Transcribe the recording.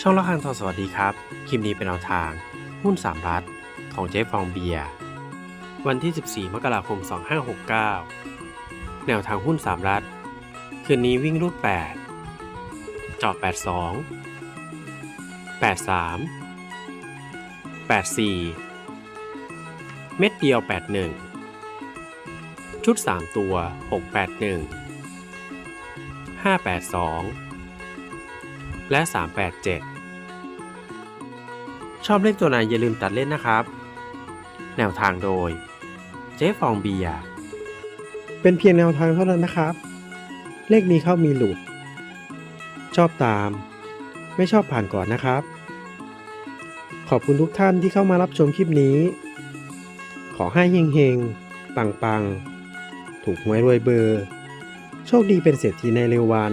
ช่องละคังทองสวัสดีครับ คลิปนี้เป็นแนวทาง หุ้น3รัฐของเจ๊ฟองเบียร์วันที่ 14 มกราคม 2569 แนวทางหุ้น3รัฐ คืนนี้วิ่งรูด8เจาะ82 83 84 เม็ดเดียว 81 ชุด 3 ตัว 681 582 และ 387 ชอบเลขตัวไหนอย่าลืมตัดเล่นนะครับ แนวทางโดย เจ๊ฟองเบียร์เป็นเพียงแนวทางเท่านั้นนะครับ เลขมีเข้ามีหลุด ชอบตาม ไม่ชอบผ่านก่อนนะครับ ขอบคุณทุกท่านที่เข้ามารับชมคลิปนี้ ขอให้เฮงๆ ปังๆ ถูกหวยรวยเบอร์ โชคดีเป็นเศรษฐีในเร็ววัน